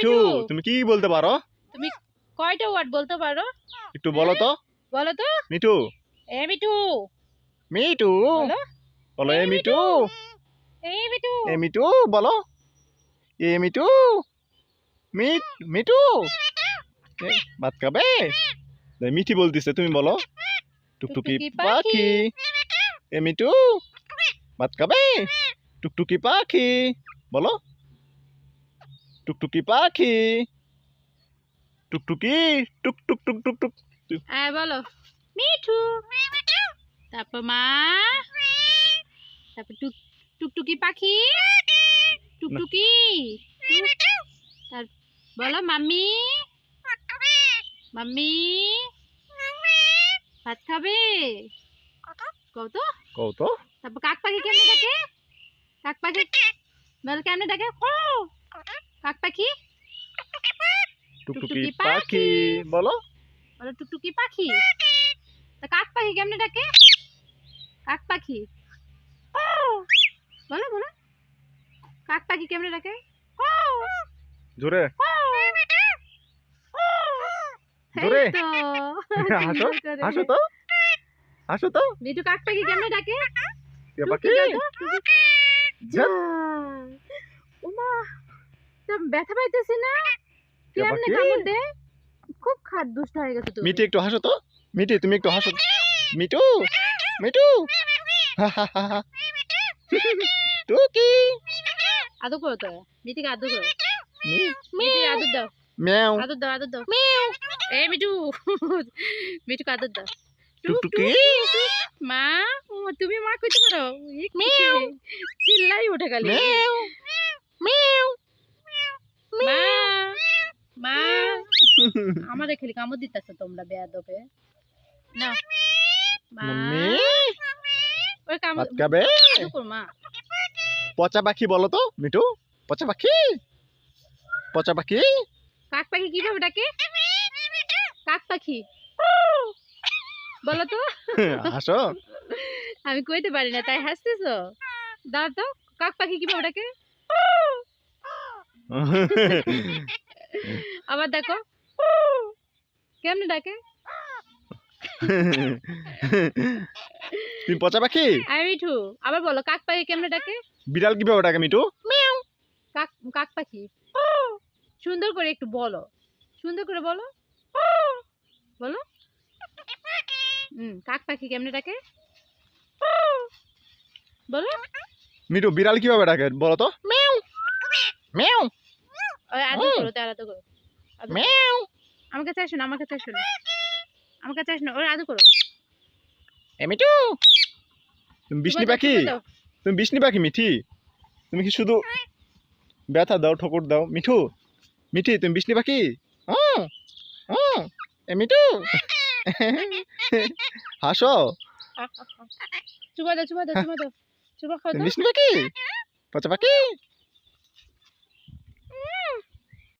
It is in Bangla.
মিঠু তুমি কি বলতে পারো? তুমি কয়টা ওয়ার্ড বলতে পারো? একটু বলো তো। বলো তো। মিঠু। এ মিঠু। মিঠু। বলো। এ মিঠু। এ মিঠু। এ মিঠু বলো। এ মিঠু। মিট মিঠু। ভাত খাবে? মিঠি বলতিছে তুমি বলো। টুকটুকি টুকটুকি পাখি। এ মিঠু। ভাত খাবে? টুকটুকি পাখি। বলো। টুকটুকি পাখি টুকটুকি টুক টুক টুক টুক টুক হ্যাঁ বলো মিঠু তারপর মা তারপর টুক টুকটুকি পাখি টুকটুকি টুক- তার বলো মাম্মি মাম্মি ভাত খাবে কত কও তো তারপর কাক পাখি কেমনে ডাকে কাক পাখি বল কেমনে ডাকে ও কাক পাখি টুকটুকি পাখি। বলো। বলো টুকটুকি পাখি। তা কাক পাখি? কেমনে ডাকে? কাক পাখি? বলো বলো। কাক পাখি কেমনে ডাকে? জোরে। জোরে। তো। হাসো। হাসো তো। হাসো তো। মিঠু কাক পাখি কেমনে ডাকে? টুকি টুকি। ব্যথা পাইতেছি না। কে কেমনে? কামড় দে? খুব খাট দুষ্ট হয়ে গেছে তুমি। মিঠি একটু হাসো তো। মিঠি তুমি একটু হাসো। মিঠু মিঠু। টুকি। আদর করো তো। মিঠিকে আদর করো। মি- মিঠি আদর দাও। ম্যাও। আদর দাও আদর দাও। এই মিঠু। মিঠুকে আদর দাও। টুকটুকি মা তুমি মা কইতে পারো। ই কি চিল্লাই ওঠে খালি। ম্যাও। ম্যাও মা মা আমারে খালি কামড় দিতেছো তোমরা বেয়াদবে। না। মাম্মি। ওই কামড় খাবে? কর মা পচা পাখি বলো তো মিঠু। পচা পাখি? পচা পাখি? কাক পাখি কীভাবে ডাকে? কাক পাখি। বলো তো। হাসো। আমি কইতে পারি না তাই হাসতেছো? দাও তো কাক পাখি কীভাবে ডাকে? আবার দেখো। কেমনে ডাকে? তুমি পচা পাখি? আমি মিঠু আবার বলো কাক পাখি কেমনে ডাকে? বিড়াল কীভাবে ডাকে মিঠু? কাক কাক পাখি। সুন্দর করে একটু বলো। সুন্দর করে বলো। বলো। হুম কাক পাখি কেমনে ডাকে? বলো। মিঠু বিড়াল কীভাবে ডাকে? বলো তো। ম্যাও ম্যাও। করো তার আদর করো। আদর করো। ম্যাও আমার কাছে আসো না আমার কাছে আসো না। আমার কাছে আসো না ওর আদর করো। এ মিঠু তুমি বিষ্ণু পাখি? তুমি বিষ্ণু পাখি মিঠি? তুমি কি শুধু ব্যথা দাও ঠোকর দাও? মিঠু মিঠি তুমি বিষ্ণু পাখি? হুম, হুম, এ মিঠু। হাসো। চুমা দাও চুমা দাও চুমা দাও। চুমা খাও বিষ্ণু পাখি? পচা পাখি?